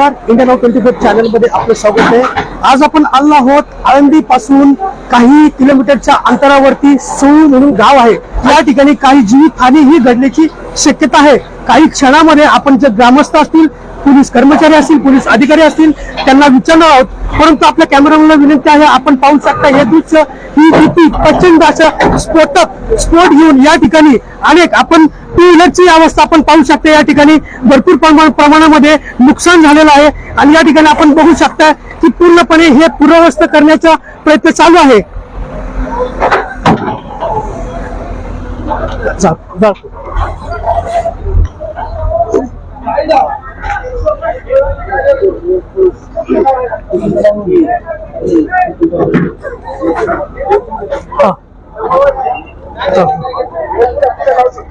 नमस्कार. इंडियन नाव twenty four चॅनलमध्ये आपलं स्वागत आहे. आज आपण आलो आहोत आळंदी पासून काही किलोमीटरच्या अंतरावरती सौळ म्हणून गाव आहे. या ठिकाणी काही जीवित हानी ही घडण्याची शक्यता आहे. काही क्षणामध्ये आपण जे ग्रामस्थ असतील पोलीस कर्मचारी असतील पोलीस अधिकारी असतील त्यांना विचारणार आहोत. परंतु आपल्या कॅमेरामॅनला विनंती आहे आपण पाहू शकता हे दृश्य ही भीती प्रचंड असं स्फोटक स्फोट घेऊन या ठिकाणी अनेक आपण टू व्हीलरची अवस्था आपण पाहू शकता या ठिकाणी. भरपूर प्रमाणामध्ये नुकसान झालेलं आहे. आणि या ठिकाणी आपण बघू शकता की पूर्णपणे हे पूर्वस्थ करण्याचा प्रयत्न चालू आहे. जा- जा.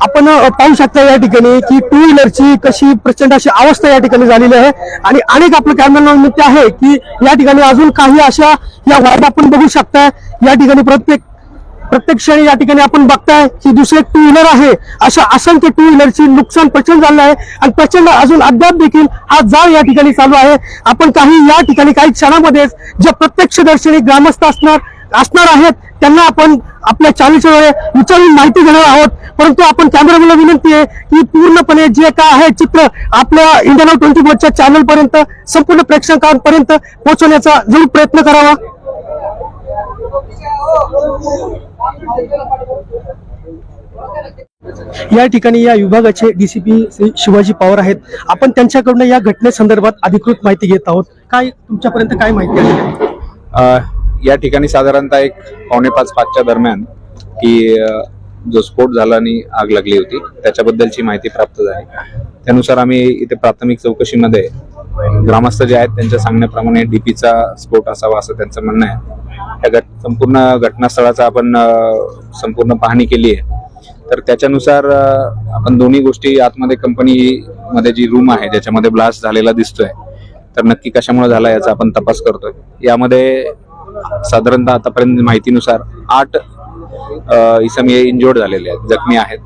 आपण पाहू शकता या ठिकाणी की टू व्हीलरची कशी प्रचंड अशी अवस्था या ठिकाणी झालेली आहे. आणि अनेक आपलं कॅमेरा मित्र आहे की या ठिकाणी अजून काही अशा या वाईट आपण बघू शकता या ठिकाणी प्रत्येक प्रत्येक क्षणी या ठिकाणी आपण बघताय की दुसरे टू व्हीलर आहे. अशा असंख्य टू व्हीलरची नुकसान प्रचंड झालं आहे. आणि प्रचंड अजून अद्याप देखील हा जाळ या ठिकाणी चालू आहे. आपण काही या ठिकाणी काही क्षणामध्येच जे प्रत्यक्षदर्शनी ग्रामस्थ असणार असणार आहेत त्यांना आपण आपल्या चालीच्या वेळे विचारून माहिती घेणार आहोत. परंतु आपण कॅमेरामॅनला विनंती आहे की पूर्णपणे जे काय आहे चित्र आपल्या इंडियन ट्वेंटी फोरच्या चॅनल पर्यंत संपूर्ण प्रेक्षकांपर्यंत पोहोचवण्याचा जरूर प्रयत्न करावा. या ठिकाणी या विभागाचे डीसीपी श्री शिवाजी पवार आहेत. आपण त्यांच्याकडून या घटनेसंदर्भात अधिकृत माहिती घेत आहोत. काय तुमच्यापर्यंत काय माहिती आहे? या ठिकाणी साधारणतः एक पावणे पाच पाचच्या दरम्यान की जो स्फोट झाला आणि आग लागली होती त्याच्याबद्दलची माहिती प्राप्त झाली. त्यानुसार आम्ही इथे प्राथमिक चौकशीमध्ये ग्रामस्थ जे आहेत त्यांच्या सांगण्याप्रमाणे डीपीचा स्फोट असावा असं त्यांचं म्हणणं आहे. त्या घट संपूर्ण घटनास्थळाचा आपण संपूर्ण पाहणी केली आहे. तर त्याच्यानुसार आपण दोन्ही गोष्टी आतमध्ये कंपनीमध्ये जी रूम आहे ज्याच्यामध्ये ब्लास्ट झालेला दिसतोय तर नक्की कशामुळे झाला याचा आपण तपास करतोय. यामध्ये साधारणतः आतापर्यंत माहितीनुसार आठ इसम हे इंजोर्ड झालेले आहेत जखमी आहेत.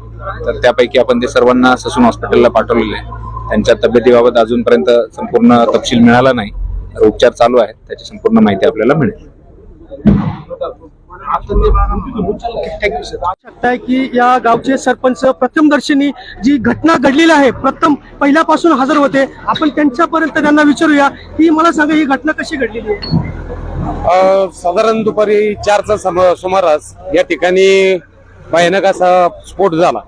तर त्यापैकी आपण ते सर्वांना ससून हॉस्पिटलला पाठवलेले आहे. त्यांच्या तब्येतीबाबत अजूनपर्यंत संपूर्ण तपशील मिळाला नाही. उपचार चालू आहेत त्याची संपूर्ण माहिती आपल्याला मिळेल. शकताय की या गावचे सरपंच प्रथमदर्शनी जी घटना घडलेली आहे प्रथम पहिल्यापासून हजर होते आपण त्यांच्यापर्यंत त्यांना विचारूया. की मला सांगा ही घटना कशी घडलेली आहे? साधारण दुपारी चारचा सम- सुमारास या ठिकाणी भयानक असा स्फोट झाला.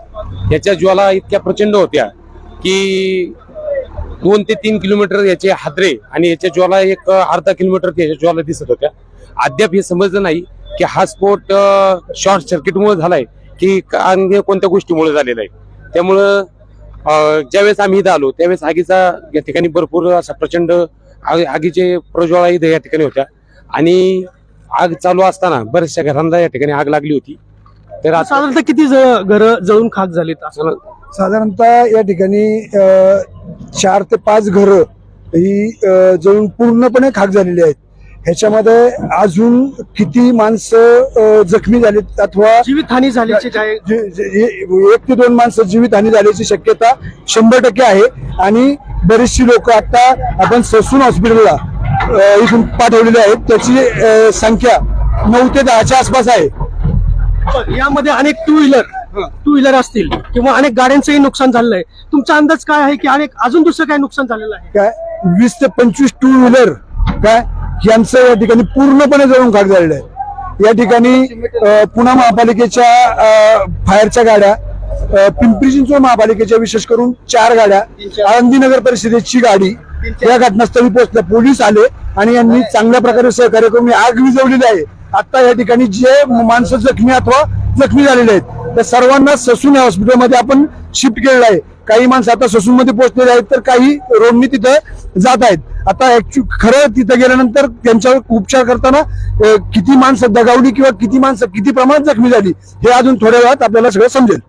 याच्या ज्वाला इतक्या प्रचंड होत्या की दोन ते तीन किलोमीटर याचे हादरे आणि याच्या ज्वाला एक अर्धा किलोमीटर याच्या ज्वाला दिसत होत्या. अद्याप हे समजलं नाही की हा स्फोट शॉर्ट सर्किटमुळे झालाय की का- अन्य कोणत्या गोष्टीमुळे झालेला आहे. त्यामुळं ज्यावेळेस आम्ही इथं आलो त्यावेळेस आगीचा या ठिकाणी भरपूर असा प्रचंड आग- आगीचे प्रज्वाळा इथं या ठिकाणी होत्या. आणि आग चालू असताना बऱ्याचशा घरांना या ठिकाणी आग लागली होती. तर साधारणतः किती घर जळून खाक झालीत असं? साधारणतः या ठिकाणी चार ते पाच घरं ही जळून पूर्णपणे खाक झालेली आहेत. ह्याच्यामध्ये अजून किती माणसं जखमी झालीत अथवा जीवित हानी झाल्याची काय जी- एक ते दोन माणसं जीवितहानी झाल्याची शक्यता शंभर टक्के आहे. आणि बरीचशी लोक आता आपण ससून हॉस्पिटलला इथून पाठवलेली आहेत. त्याची संख्या नऊ ते दहाच्या आसपास आहे. यामध्ये अनेक टू व्हीलर टू व्हीलर असतील किंवा अनेक गाड्यांचंही नुकसान झालेलं आहे तुमचा अंदाज काय आहे की अनेक अजून दुसरं काय नुकसान झालेलं आहे? काय? वीस ते पंचवीस टू व्हीलर काय? यांचं या ठिकाणी पूर्णपणे जळून खाक झालेलं आहे. या ठिकाणी पुणे महापालिकेच्या फायरच्या गाड्या पिंपरी चिंचवड महापालिकेच्या विशेष करून चार गाड्या आळंदी नगर परिषदेची गाडी या घटनास्थळी पोहोचल्या. पोलीस आले आणि यांनी चांगल्या प्रकारे सहकार्य करून आग विझवलेली आहे. आता या ठिकाणी जे माणसं जखमी अथवा जखमी झालेले आहेत त्या सर्वांना ससून या हॉस्पिटलमध्ये आपण शिफ्ट केलेलं आहे. काही माणसं आता ससूनमध्ये पोहोचलेले आहेत तर काही रोडनी तिथं जात आहेत. आता ऍक्च्यु खरं तिथं गेल्यानंतर त्यांच्यावर उपचार करताना किती माणसं दगावली किंवा किती माणसं किती प्रमाणात जखमी झाली हे अजून थोड्या वेळात आपल्याला सगळं समजेल.